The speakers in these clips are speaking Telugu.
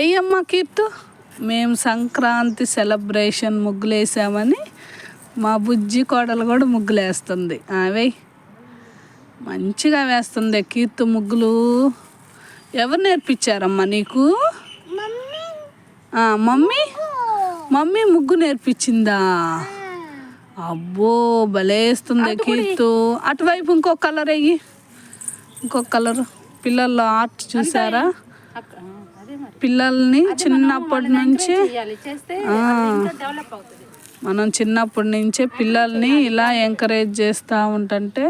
ఏయమ్మా కీర్తు? మేము సంక్రాంతి సెలబ్రేషన్ ముగ్గులు వేసామని మా బుజ్జి కోడలు కూడా ముగ్గులు వేస్తుంది అవే మంచిగా వేస్తుంది కీర్తు ముగ్గులు. ఎవరు నేర్పించారమ్మా నీకు? మమ్మీ? మమ్మీ ముగ్గు నేర్పించిందా? అబ్బో భలే వేస్తుంది కీర్తు. అటువైపు ఇంకో కలర్ అయ్యి ఇంకో కలర్. పిల్లల్లో ఆర్ట్ చూసారా? పిల్లల్ని చిన్నప్పటి నుంచి మనం చిన్నప్పటి నుంచే పిల్లల్ని ఇలా ఎంకరేజ్ చేస్తూ ఉంటుంటే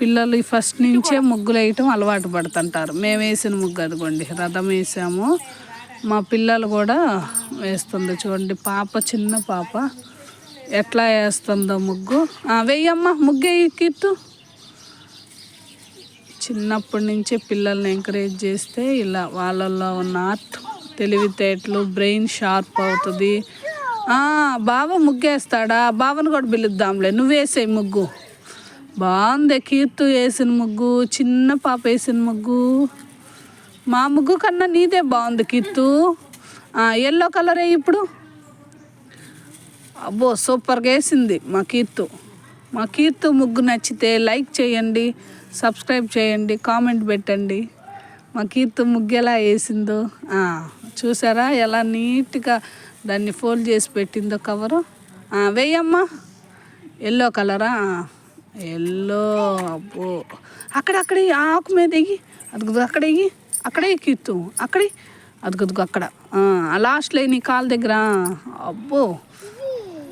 పిల్లలు ఫస్ట్ నుంచే ముగ్గులు వేయటం అలవాటు పడుతుంటారు. మేము వేసిన ముగ్గు అదిగోండి రథం వేసాము. మా పిల్లలు కూడా వేస్తుంది చూడండి పాప చిన్న పాప. ఎట్లా వేస్తుందో ముగ్గు. వెయ్యమ్మా ముగ్గు వేయి కీర్తు. చిన్నప్పటి నుంచే పిల్లల్ని ఎంకరేజ్ చేస్తే ఇలా వాళ్ళల్లో ఉన్న ఆర్ట్ తెలివితేటలు బ్రెయిన్ షార్ప్ అవుతుంది. బావ ముగ్గేస్తాడా? బావను కూడా పిలుద్దాంలే. నువ్వేసే ముగ్గు. బాగుంది కీర్తు వేసిన ముగ్గు చిన్న పాప వేసిన ముగ్గు. మా ముగ్గు కన్నా నీదే బాగుంది కీర్తు. ఎల్లో కలరే ఇప్పుడు? అబ్బో సూపర్గా వేసింది మా కీర్తు. మా కీర్తు ముగ్గు నచ్చితే లైక్ చేయండి సబ్స్క్రైబ్ చేయండి కామెంట్ పెట్టండి. మా కీర్తు ముగ్గు ఎలా వేసిందో చూసారా? ఎలా నీట్గా దాన్ని ఫోల్డ్ చేసి పెట్టిందో కవరు. వేయమ్మా. ఎల్లో కలరా? ఎల్లో అబ్బో. అక్కడక్కడ ఆకు మీద ఎగి అదుగుదు అక్కడ ఎగి అక్కడే కీర్తు. అక్కడే అదుగుదుగు అక్కడ. ఆ లాస్ట్లో నీ కాలు దగ్గర. అబ్బో.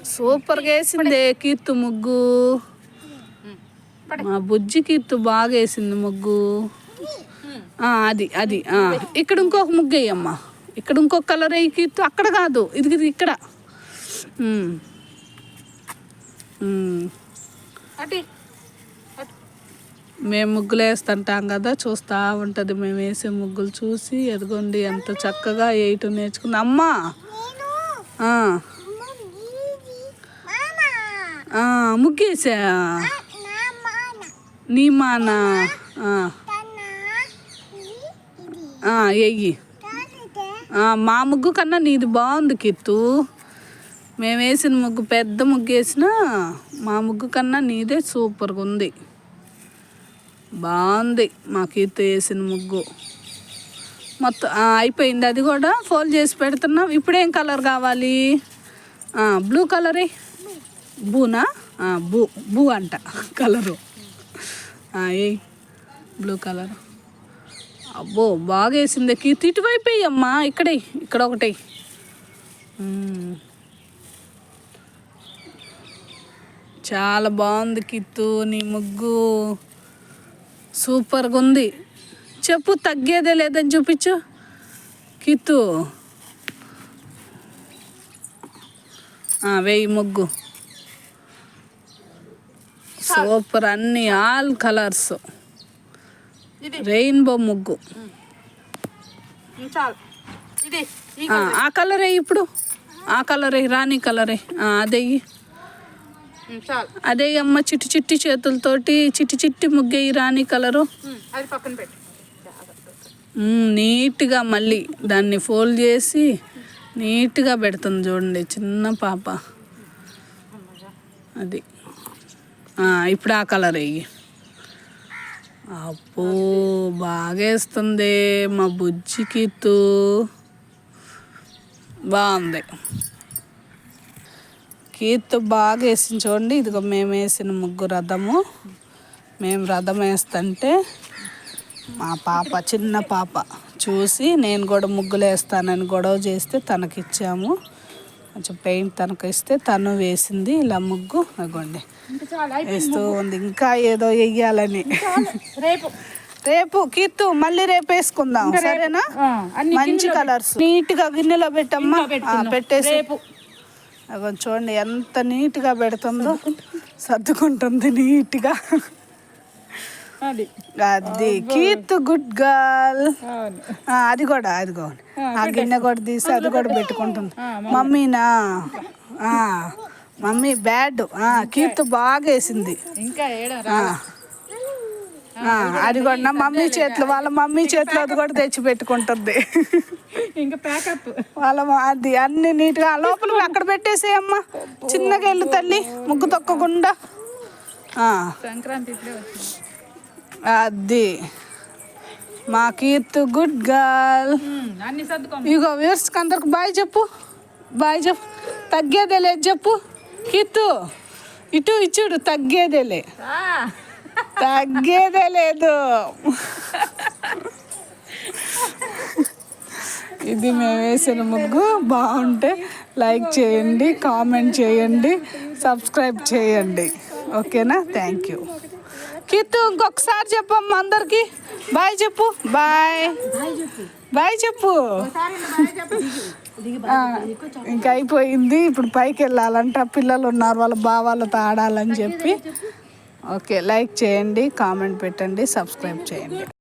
సూపర్గా వేసిందే కీర్తు ముగ్గు. మా బుజ్జి కీర్తు బాగా వేసింది ముగ్గు. ఆ, అది అది ఆ. ఇక్కడ ఇంకొక ముగ్గు వేయమ్మా. ఇక్కడ ఇంకొక కలర్ వేయి కీర్తు. అక్కడ కాదు ఇది ఇక్కడ. మేము ముగ్గులు వేస్తుంటాం కదా చూస్తూ ఉంటుంది. మేము వేసే ముగ్గులు చూసి ఎదుగోండి ఎంత చక్కగా వేయటం నేర్చుకుంది. అమ్మా! ముగ్గేసా? నీ మానా ఎయ్యి. మా ముగ్గు కన్నా నీది బాగుంది కిత్తు. మేము వేసిన ముగ్గు పెద్ద ముగ్గు వేసినా మా ముగ్గు కన్నా నీదే సూపర్గా ఉంది. బాగుంది మా కీర్తి వేసిన ముగ్గు. మొత్తం అయిపోయింది. అది కూడా ఫోల్డ్ చేసి పెడుతున్నాం. ఇప్పుడేం కలర్ కావాలి? బ్లూ కలరే. బూనా? బూ బూ అంట కలరు. ఏ బ్లూ కలర్. అబ్బో బాగా వేసింది కీర్తి ఇటువైపు అమ్మా ఇక్కడే ఇక్కడ ఒకటి. చాలా బాగుంది కిత్తు నీ ముగ్గు. సూపర్గా ఉంది. చెప్పు తగ్గేదే లేదని చూపించు. కిత్తు. వేయి ముగ్గు. సూపర్ అన్ని ఆల్ కలర్స్. రెయిన్బో ముగ్గు. ఆ, కలరే. ఇప్పుడు? ఆ కలరే రాణి కలరే. చాలు. అదే అమ్మ చిట్టి చిట్టి చేతులతోటి చిట్టి చిట్టి ముగ్గేయి రాణి కలరు. అది నీట్గా మళ్ళీ దాన్ని ఫోల్డ్ చేసి నీట్గా పెడుతుంది చూడండి చిన్న పాప. అది. ఇప్పుడు ఆ కలర్ వెయ్యి. అప్పు బాగా వేస్తుంది మా బుజ్జి కీతు బాగుంది. కీర్తు బాగా వేసింది చూడండి. ఇదిగో మేము వేసిన ముగ్గు రథము. మేము రథం వేస్తుంటే మా పాప చిన్న పాప చూసి నేను కూడా ముగ్గులు వేస్తానని గొడవ చేస్తే తనకిచ్చాము. కొంచెం పెయింట్ తనకు ఇస్తే తను వేసింది ఇలా ముగ్గు అగోండి. వేస్తూ ఉంది ఇంకా ఏదో వెయ్యాలని. రేపు. రేపు కీర్తు మళ్ళీ రేపు వేసుకుందాం సరేనా? మంచి కలర్స్. నీట్గా గిన్నెలో పెట్టమ్మా. పెట్టేసి. రేపు. అగో చూడండి ఎంత నీట్గా పెడుతుందో. సర్దుకుంటుంది నీట్గా అది. అది కీర్తు గుడ్ గర్ల్. అది కూడా అది కూడా. ఆ గిన్నె కూడా తీసి అది కూడా పెట్టుకుంటుంది. మమ్మీనా మమ్మీ. బ్యాడ్. ఆ, కీర్తు బాగా వేసింది. ఇంకా అది కూడా నా మమ్మీ చేతిలో వాళ్ళ మమ్మీ చేతిలో అది కూడా తెచ్చి పెట్టుకుంటుంది. ఇంకా ప్యాకప్. వాళ్ళ అది అన్ని నీట్గా ఆ లోపల అక్కడ పెట్టేసేయమ్మా? చిన్నగా వెళ్ళు తల్లి ముగ్గు తొక్కకుండా. సంక్రాంతి అది. మా కీర్తు గుడ్ గర్ల్ ఇగో వ్యూర్స్కి అందరికి బాయ్ చెప్పు. బాయ్ చెప్పు. తగ్గేదే లేదు చెప్పు. కీర్తు ఇటు ఇచ్చుడు తగ్గేదేలే. తగ్గేదే లేదు ఇది మేము వేసిన ముగ్గు. బాగుంటే లైక్ చేయండి కామెంట్ చేయండి సబ్స్క్రైబ్ చేయండి. ఓకేనా? Thank you. కీర్తు ఇంకొకసారి చెప్పమ్మ అందరికి. బాయ్ చెప్పు. బాయ్. బాయ్ చెప్పు. ఇంకా అయిపోయింది. ఇప్పుడు పైకి వెళ్ళాలంట. పిల్లలు ఉన్నారు వాళ్ళ బావాలతో ఆడాలని చెప్పి. ఓకే లైక్ చేయండి కామెంట్ పెట్టండి సబ్స్క్రైబ్ చేయండి.